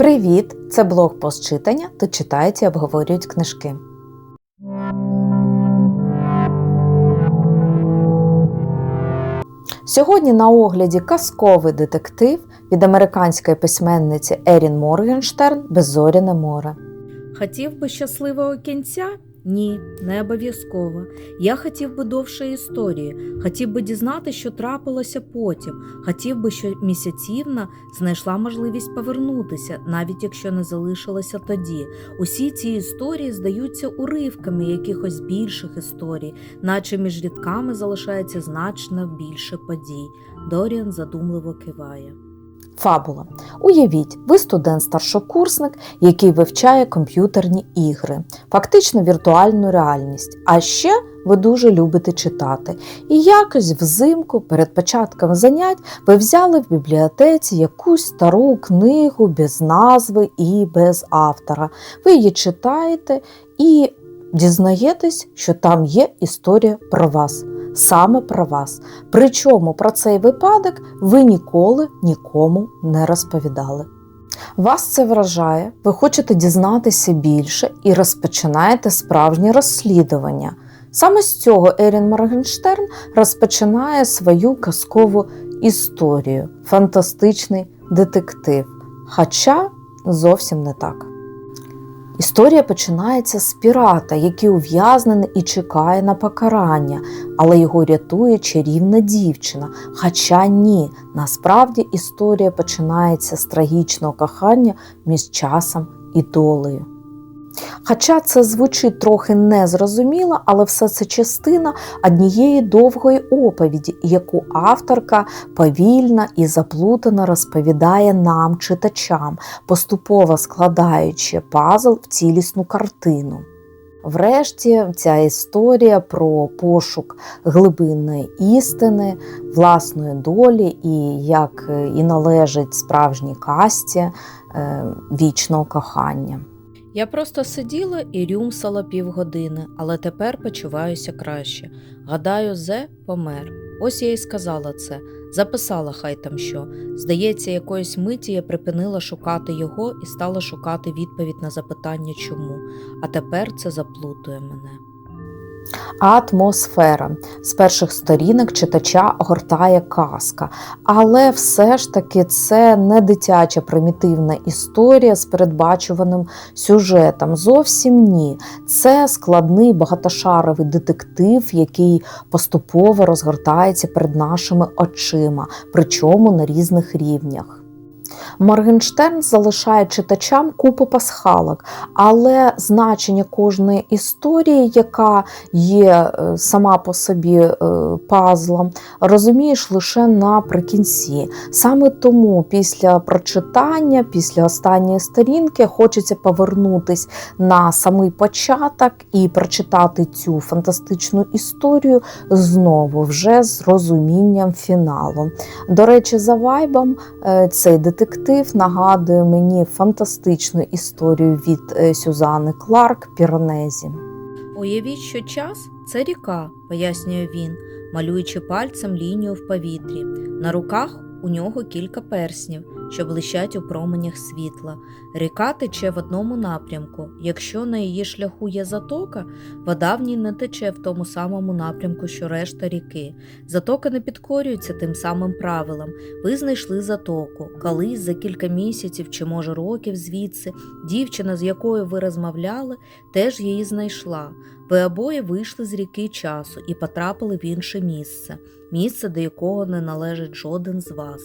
Привіт! Це блог постчитання. Тут читають і обговорюють книжки. Сьогодні на огляді казковий детектив від американської письменниці Ерін Моргенштерн Беззоряне море. Хотів би щасливого кінця? Ні, не обов'язково. Я хотів би довшої історії, хотів би дізнати, що трапилося потім, хотів би, що місяцівна знайшла можливість повернутися, навіть якщо не залишилася тоді. Усі ці історії здаються уривками якихось більших історій, наче між рядками залишається значно більше подій. Доріан задумливо киває. Фабула. Уявіть, ви студент-старшокурсник, який вивчає комп'ютерні ігри, фактично віртуальну реальність. А ще ви дуже любите читати. І якось взимку, перед початком занять, ви взяли в бібліотеці якусь стару книгу без назви і без автора. Ви її читаєте і дізнаєтесь, що там є історія про вас. Саме про вас. Причому про цей випадок ви ніколи нікому не розповідали. Вас це вражає, ви хочете дізнатися більше і розпочинаєте справжнє розслідування. Саме з цього Ерін Моргенштерн розпочинає свою казкову історію, фантастичний детектив. Хоча зовсім не так. Історія починається з пірата, який ув'язнений і чекає на покарання, але його рятує чарівна дівчина. Хоча ні, насправді історія починається з трагічного кохання між часом і долею. Хоча це звучить трохи незрозуміло, але все це частина однієї довгої оповіді, яку авторка повільно і заплутано розповідає нам, читачам, поступово складаючи пазл в цілісну картину. Врешті ця історія про пошук глибинної істини, власної долі і як і належить справжній касті е, вічного кохання. Я просто сиділа і рюмсала півгодини, але тепер почуваюся краще. Гадаю, Зе помер. Ось я й сказала це, записала хай там що. Здається, якоїсь миті я припинила шукати його і стала шукати відповідь на запитання чому. А тепер це заплутує мене. Атмосфера з перших сторінок читача огортає казка, але все ж таки це не дитяча примітивна історія з передбачуваним сюжетом. Зовсім ні. Це складний багатошаровий детектив, який поступово розгортається перед нашими очима, причому на різних рівнях. Моргенштерн залишає читачам купу пасхалок, але значення кожної історії, яка є е, сама по собі е, пазлом, розумієш лише наприкінці. Саме тому після прочитання, після останньої сторінки, хочеться повернутись на самий початок і прочитати цю фантастичну історію знову, вже з розумінням фіналу. До речі, за вайбом е, цей детектив нагадує мені фантастичну історію від е, Сюзани Кларк Піронезі. Уявіть, що час це ріка, пояснює він, малюючи пальцем лінію в повітрі. На руках у нього кілька перснів, що блищать у променях світла. Ріка тече в одному напрямку. Якщо на її шляху є затока, вода в ній не тече в тому самому напрямку, що решта ріки. Затока не підкорюється тим самим правилам. Ви знайшли затоку. Колись за кілька місяців чи, може, років звідси, дівчина, з якою ви розмовляли, теж її знайшла. Ви обоє вийшли з ріки часу і потрапили в інше місце, місце, до якого не належить жоден з вас.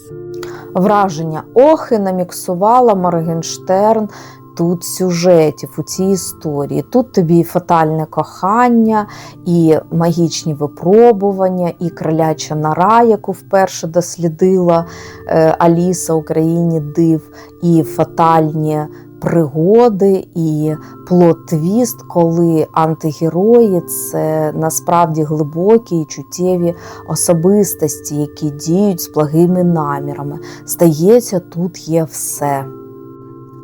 Враження охи наміксувала Моргенштерн тут сюжетів у цій історії. Тут тобі і фатальне кохання, і магічні випробування, і кроляча нора, яку вперше дослідила е, Аліса Україні див, і фатальні. Пригоди і плот-твіст, коли антигерої це насправді глибокі і чуттєві особистості, які діють з благими намірами. Здається, тут є все.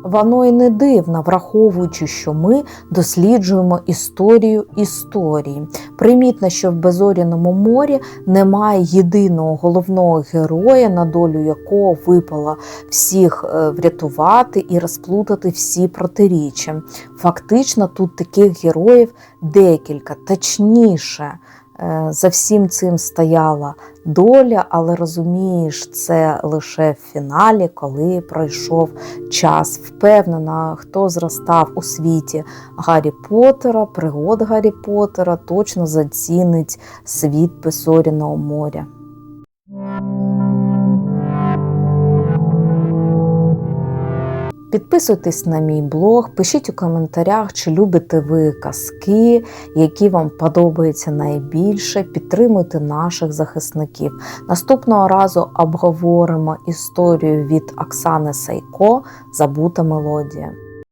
Воно і не дивно, враховуючи, що ми досліджуємо історію історії. Примітно, що в Безоряному морі немає єдиного головного героя, на долю якого випало всіх е, врятувати і розплутати всі протиріччя. Фактично, тут таких героїв декілька, точніше. Е, За всім цим стояла доля, але розумієш, це лише в фіналі, коли пройшов час. Впевнена, хто зростав у світі Гаррі Поттера, пригод Гаррі Поттера, точно зацінить світ Безоряного моря. Підписуйтесь на мій блог, пишіть у коментарях, чи любите ви казки, які вам подобаються найбільше. Підтримуйте наших захисників. Наступного разу обговоримо історію від Оксани Сайко Забута мелодія.